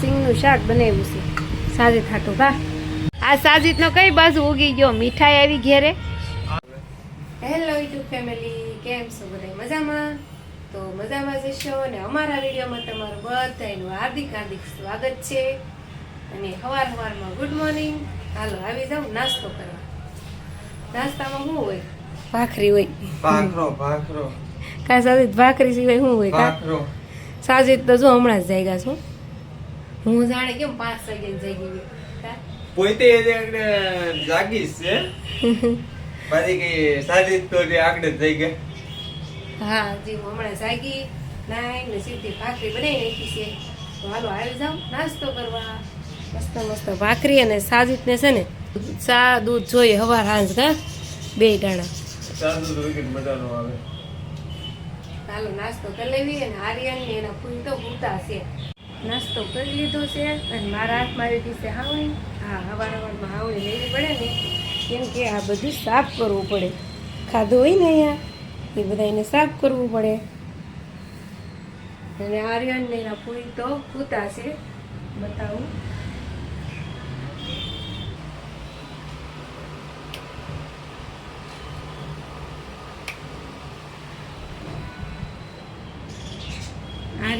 સિંગનું શાક બનાવ્યું છે. સાજિદ ખાટું ભા. આ સાજિદનો કઈ બાજુ ઉગી ગયો? મીઠાઈ આવી ઘેરે? હેલો યુટ્યુબ ફેમિલી કેમ છો બધા મજામાં? તો મજામાં જશો અને અમારા વિડીયોમાં તમારું બધાનું હાર્દિક હાર્દિક સ્વાગત છે. અને સવાર સવારમાં ગુડ મોર્નિંગ હાલો આવી જાઉં નાસ્તો કરવા. નાસ્તામાં શું હોય? ભાખરી હોય. ભાખરો ભાખરો. કાં સાથે ભાખરી સિવાય શું હોય ભાખરો. સાજિદ તો જો હમણાં જ જાગ્યા છું. હું જાણે કેમ પાંચ વાગે જાગી ગઈ. પોતે જાગીશ છે મારી કે સાજે તો જે આગળ જઈ ગયા હા જી હું હમણાં જાગી નાઈ ને સીધી ભાખરી બનાવી નાખી છે. તો હાલો આવી જાવ નાસ્તો કરવા. મસ્ત મસ્ત ભાખરી અને સાજિદને છે ને ચા દૂધ જોઈએ હવાર હાંજ કા? બે ટાણા. સાદું દૂધ મજાનો આવે. હાલો નાસ્તો કરી લેવી અને આર્યન ને એના ફૂલ તો ભૂતા છે. નાસ્તો કરી લીધો છે અને મારા હાથમાં આવી દિવસે હાવણી હા હવાર હવારમાં હાવણી લેવી પડે ને. કેમ કે આ બધું સાફ કરવું પડે. ખાધું હોય ને અહીંયા, એ બધા એને સાફ કરવું પડે. અને આર્યન ને એના ફૂલ તો ભૂતા છે. બતાવું.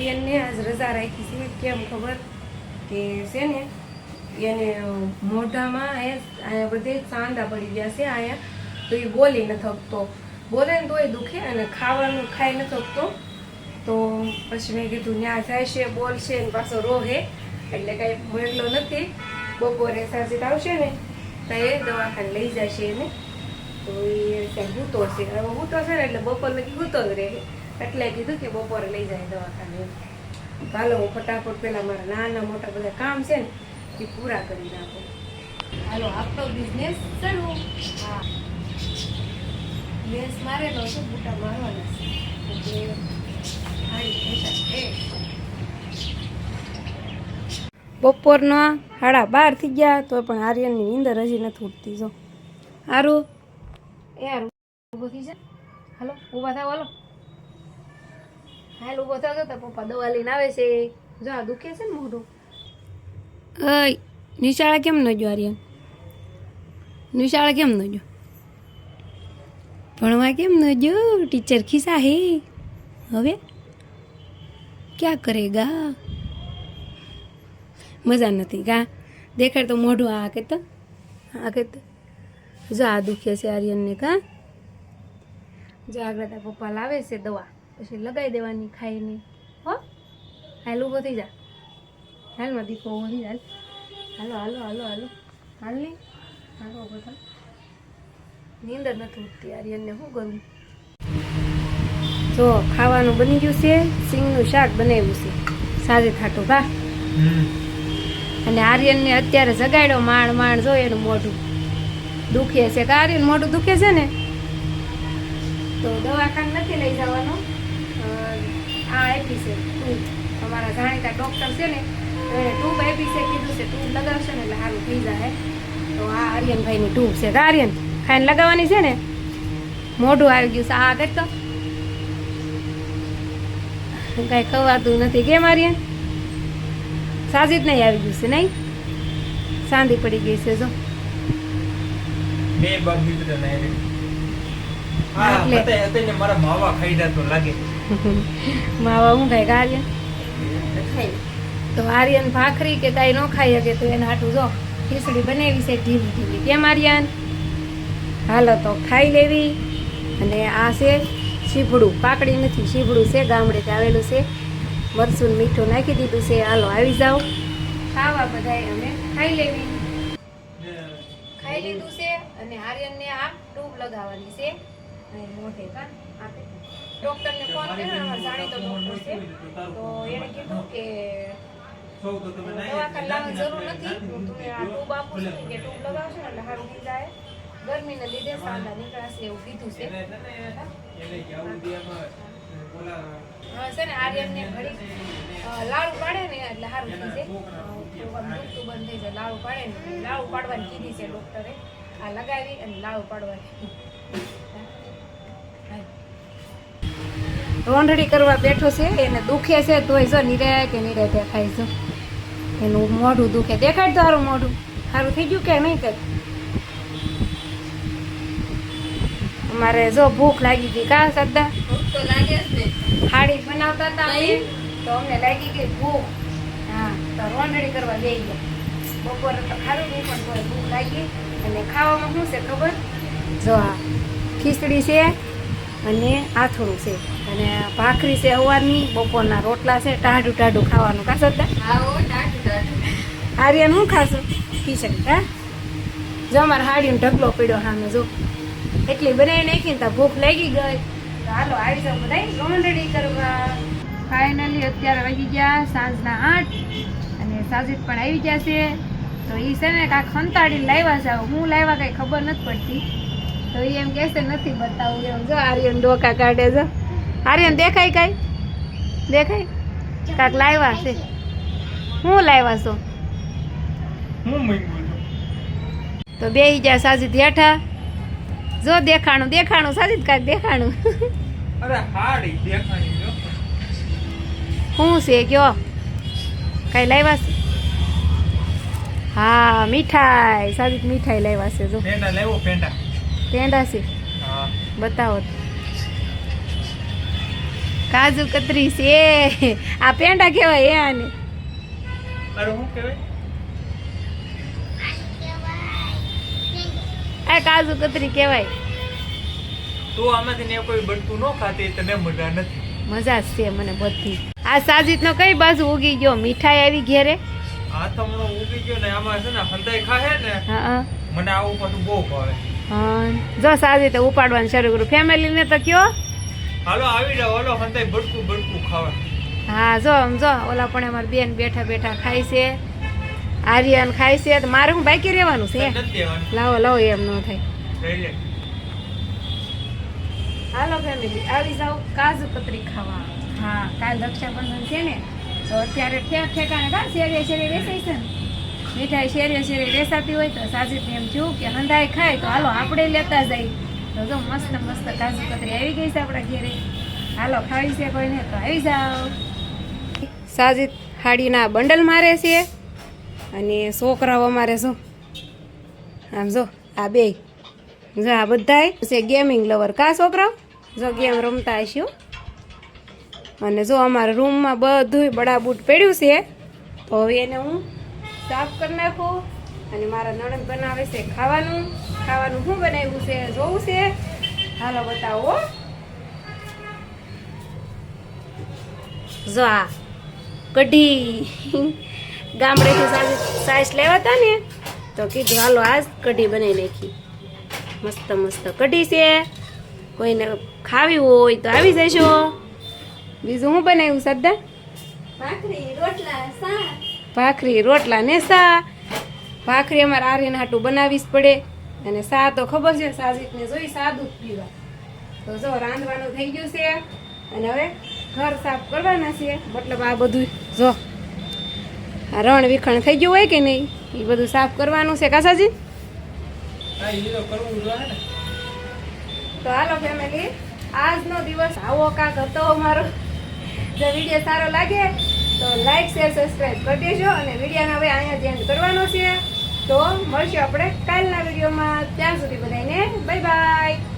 આર્યનને આજ રજા રાખી છે. કેમ ખબર? કે છે ને, એને મોઢામાં એ બધે સાંદા પડી ગયા છે અહીંયા. તો એ બોલી ન થકતો બોલે ને તોય દુખે અને ખાવાનું ખાઈ ન થકતો તો પછી મેં કીધું, ન્યા જાય છે બોલશે ને પાછો રોહે. એટલે કાંઈ મોકલો નથી. બપોરે સાજીદ આવશે ને, તો એ દવાખાને લઈ જશે એને. તો એ ત્યાં હૂતો છે હવે હૂતો છે ને એટલે બપોર લગી ગૂતો જ રહે. એટલે કીધું કે બપોરે લઈ જાય દવાખાને. તો હું ફટાફટ પેલા મારા નાના મોટા બધા કામ છે ને, એ પૂરા કરી નાખો. હાલો, આપણો બિઝનેસ શરૂ. હા. લેસ મારેલો છે, બૂટા મારવાના છે. બપોરના સાડા બાર થઈ ગયા તો પણ આર્યનની નીંદર હજી નથી ઉઠતી, જો. સારું એ હારું. ઊભો થઈ જા. હાલો ઊભા થાવ, હાલો. હાલ ઊભો થયો તો પપ્પા દવા લઈને આવે છે. જો આ દુખે છે ને મોઢું. અય, નિશાળા કેમ ન જો આર્યન નિશાળા કેમ ન જો ભણવા કેમ ન જો ટીચર ખિસ્સા હે. હવે? ક્યાં કરેગા મજા નથી ગા. દેખાડ તો મોઢું આ કે તો. આ કે જો આ દુખે છે આર્યનને કા જો આગળ પપ્પા લાવે છે દવા. પછી લગાવી દેવાની ખાઈને. હો? હાલ ઊભો થઈ જા. હાલમાં દીપો ઊભો થઈ હાલ. હાલો હાલો હાલો હાલ. નહીં હાલો ઊભો થા. નીંદર નથી ઉઠતી આર્યનને શું કરું? જો ખાવાનું બની ગયું છે સિંગનું શાક બનાવ્યું છે. સાજે થાટો ભા. અને આર્યનને અત્યારે જગાડ્યો માણ માણ જો એનું મોઢું. દુખે છે. કે આર્યન મોઢું દુખે છે ને? તો દવાખાને નથી લઈ જવાનો. આ આપી છે ટૂબ અમારા જાણીતા ડૉક્ટર છે ને તો એને ટૂબ આપી છે કીધું છે ટૂબ લગાવશે ને એટલે સારું થઈ જાય તો આ આર્યનભાઈની ટૂબ છે. કે આર્યન ખાઈને લગાવવાની છે ને? મોઢું આવી ગયું છે. આ કંઈક તો. કાંઈ ખવાતું નથી. કેમ આર્યન? સાજીદ નહીં આવી ગયું છે નહીં? સાંધી પડી ગઈ છે જો. બે બાજુ તો નહીં એટલે- મારા માવા ખાઈ જતો લાગે. માવા હું ખાય? આર્યન તો આર્યન ભાખરી કે કાંઈ ન ખાઈ શકે તો એને આટું જો ખીચડી બનાવી છે ઢીલી ઢીલી કેમ આર્યન? હાલો તો ખાઈ લેવી. અને આ છે શીભડું. પાકડી નથી શીભડું છે ગામડેથી આવેલું છે. મરચું મીઠું નાખી દીધું છે. હાલો આવી જાઓ. ખાવા બધાય અમે ખાઈ લેવી. ખાઈ લીધું છે અને આર્યનને આ ટ્યુબ લગાવવાની છે. અને મોઢે કા? આપે જાણીતો ડોક્ટર છે તો એણે કીધું કે દવાખાને લાવવાની જરૂર નથી. હું તમને આ ટ્યુબ આપું છું કે ટ્યુબ લગાવશો ને એટલે સારું થઈ ગરમીને લીધે સાંધા નીકળાશે એવું કીધું છે. હા છે ને આર્યનને ઘડીક અ, લાડુ પાડે ને એટલે સારું થઈ જાય બંધ થઈ જાય લાડુ પાડે ને. લાડુ પાડવાની કીધી છે ડોક્ટરે આ લગાવી અને લાડુ પાડવાની. રોંઢડી કરવા બેઠો છે એને દુખે છે તોય જો નિરે કે નિરે દેખાય છે. એનું મોઢું દુખે. દેખાય તો સારું મોઢું. સારું થઈ ગયું કે નહીં કઈ? અમારે જો ભૂખ લાગી ગઈ કા સદ્દા ભૂખ તો લાગે જ ને. હાડી બનાવતા હતા તો અમને લાગી ગઈ ભૂખ. હા તો રોંઢડી કરવા લઈ ગયા. બપોરે તો ખારું નહીં પણ ભૂખ લાગી. અને ખાવામાં શું છે ખબર? જો આ ખીચડી છે અને આથોડું છે. અને ભાખરી છે હવારની બપોરના રોટલા છે ટાઢું ટાઢું ખાવાનું. ખાશો આર્યન શું ખાશું? ખીચડી હા? જો અમારે હાડીનો ઢગલો પડ્યો સામે જો. એટલી બનાવી નાખી ને તો ભૂખ લાગી ગઈ. તો હાલો આવી જાઓ બધા. રોંઢડી કરવા. ફાઇનલી અત્યારે વાગી ગયા સાંજના આઠ અને સાજીદ પણ આવી ગયા છે. તો એ છે ને કાંઈક ખંતાડીને લાવ્યા છે. હું લાવ્યા કાંઈ ખબર નથી પડતી. તો એ એમ કહેશે નથી બતાવું એમ. જો આર્યન ડોકા કાઢે છે. આર્યન દેખાય કાંઈ? દેખાય? કાંઈક લાવ્યા છે? હું લાવ્યા છો? તો બે ગયા સાજીદ હેઠા. જો દેખાણું દેખાણું સાજીદ કાંઈક દેખાણું. જો. શું છે કયો? કઈ લાવ્યા છે? હા મીઠાઈ સાજીદ મીઠાઈ લાવ્યા છે જો. પેંડા લેવો પેંડા. પેંડા હા. બતાવો. કાજુ કતરી છે. આ પેંડા કેવાય એ આને. આ કાજુ કતરી કેવાય તું આમાંથી ને કોઈ બનતું ન ખાતી તને મજા નથી. મજા છે મને બધી. આ સાજીદનો કઈ બાજુ ઉગી ગયો? મીઠાઈ આવી ઘેરે? હાથમણો ઉગી ગયો ને આમાં છે ને હંતાઈ ખાહે ને હા. મને આવું બધું બહુ ભાવે. જો સાજી તો ઉપાડવાનું શરૂ કર્યું. ફેમિલીને તો કયો? હાલો આવી જાવ હાલો હંતાઈ બડકું બડકું ખાવા. હા જો આમ જો ઓલા પણ અમારી બેન બેઠા બેઠા ખાય છે. આર્યન ખાય છે. તો મારે હું બાકી રહેવાનું છે? લાવો લાવો એમ ન થાય. લઈ લે. હાલો ફેમિલી આવી જાઓ. કાજુ કતરી ખાવા. હા કાલ રક્ષાબંધન છે ને તો અત્યારે ઠેક ઠેકાણે કા શેરીએ શેરીએ વેચાય છે ને? મીઠાઈ શેરીએ શેરીએ બેસાતી હોય તો સાજીદને એમ થયું કે હંધાઈ ખાય તો હાલો આપણે લેતા જઈએ. તો જો મસ્ત મસ્ત કાજુ કતરી આવી ગઈ છે આપણા ઘેરે. હાલો ખાવી છે કોઈને તો આવી જાઓ. સાજીદ હાડીના બંડલ મારે છે અને છોકરાઓ અમારે શું આમ જો, આ બે. જો આ બધાય. છે ગેમિંગ લવર કા છોકરાઓ? જો ગેમ રમતા હશો અને જો અમારા રૂમમાં બધુંય બડાબૂટ પડ્યું છે, તો હવે એને હું સાફ કરી નાખું અને મારા નણંદ બનાવે છે ખાવાનું. ખાવાનું શું બનાવ્યું છે? જોવું છે? હાલો બતાવો. જો આ કઢી. ગામડેથી સાઈસ લેવા હતા ને, તો કીધું, હાલો, આજ કઢી બનાવી નાખી. મસ્ત મસ્ત કઢી છે. કોઈને ખાવી હોય તો આવી જશો બીજું હું બનાવ્યું સદ્દા ભાખરી, રોટલા, શાક. ભાખરી રોટલા ને સા ભાખરી અમારે આર્યન હાટું બનાવીશ જ પડે. અને સા તો ખબર છે સાજીદને જોઈ સાદું જ પીવા. તો જો રાંધવાનું થઈ ગયું છે. અને હવે ઘર સાફ કરવાના છે. મતલબ આ બધું જો આ રણ વિખણ થઈ ગયું હોય કે નહીં એ બધું સાફ કરવાનું છે. કાસાજી તો હાલો ફેમિલી આજનો દિવસ આવો કાંક હતો અમારો. જો વીડિયો સારો લાગે તો લાઈક શેર સબસ્ક્રાઈબ કરી દેજો અને વિડીયોને હવે અહીંયા જ એન્ડ કરવાનો છે. તો મળશું આપણે કાલના વિડીયોમાં. ત્યાં સુધી બધાને બાય બાય